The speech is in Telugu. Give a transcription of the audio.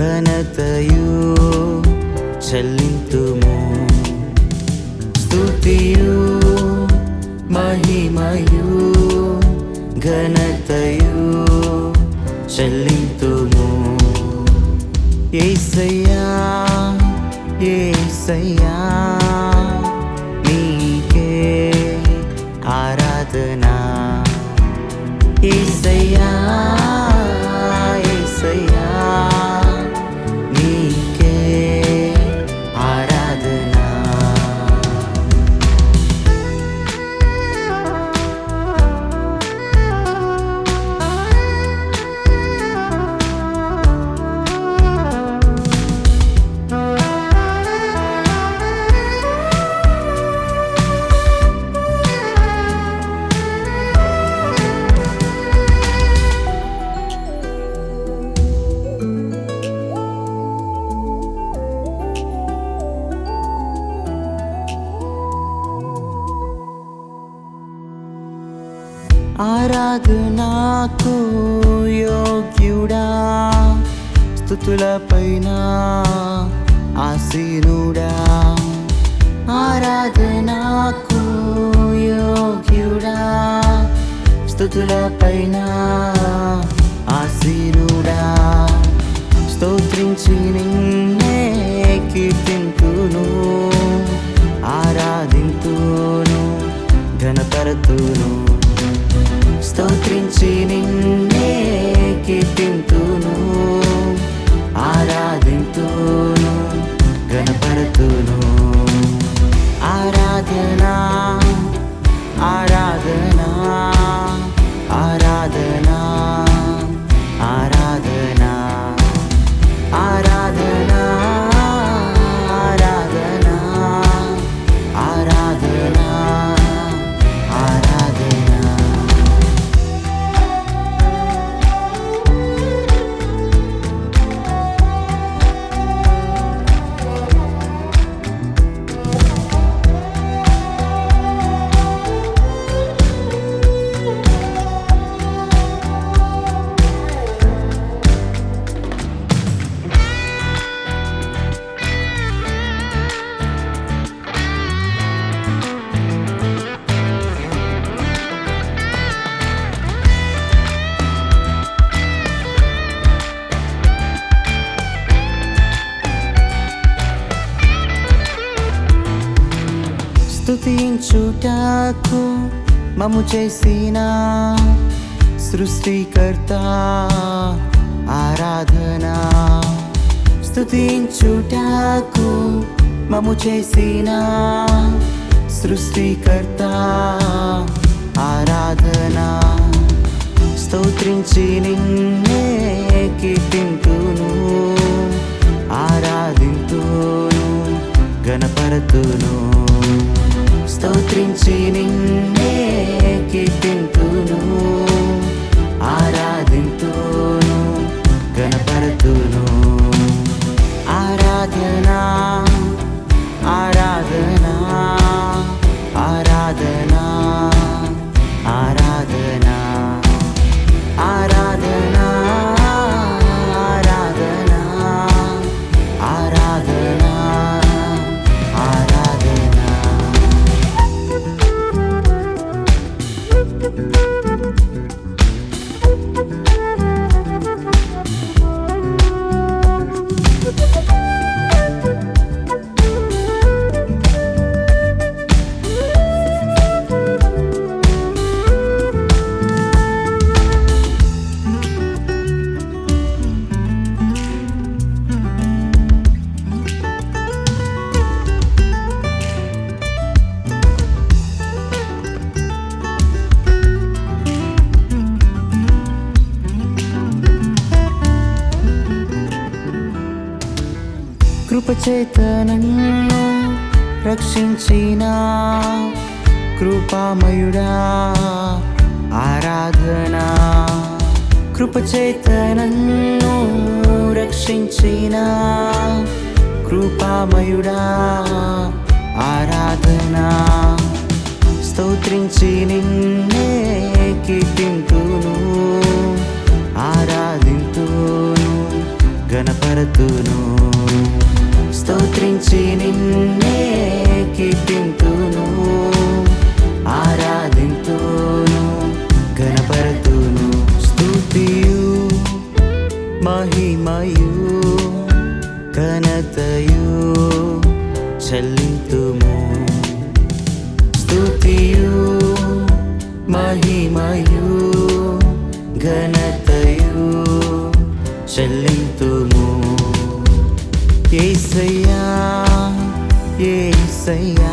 ಘನತೆಯು ಚೆಲ್ಲಿಂತುಮು ಸ್ತುತಿಯು ಮಹಿಮಯು ಘನತೆಯು ಚೆಲ್ಲಿಂತುಮು ಏಸಯ್ಯ ಏಸಯ್ಯ ఆరాధనాకు యోగ్యుడా స్థుతులపైన ఆసీనుడా ఆరాధనాకు యోగ్యుడా స్థుతులపైన ఆసీనుడా స్తోత్రించి నిన్నే కీర్తింతును ఆరాధింతును ఘనపరతును. స్తోత్రించి నిన్నే కీర్తింతును ఆరాధింతును గణపరతును. స్తుతించుటకు మము చేసిన సృష్టికర్త ఆరాధన. స్తుతించుటకు మము చేసిన సృష్టికర్త ఆరాధన. స్తోత్రించి నిన్నే కీర్తింతును ఆరాధింతును గణపరతును stotrinchinin కృపచేత నన్ను రక్షించిన కృపామయుడా ఆరాధన. కృపచేత నన్ను రక్షించిన కృపామయుడా ఆరాధన. స్తోత్రించి నిన్నే కీర్తింతును ఆరాధింతును గణపరతును స్థుతింతును స్థుతియు మహిమయు ఘనతయు చెల్లింతుము. స్థుతియు మహిమయు ఘనతయు చెల్లింతుము. ఏసయ్యా ఏసయ్యా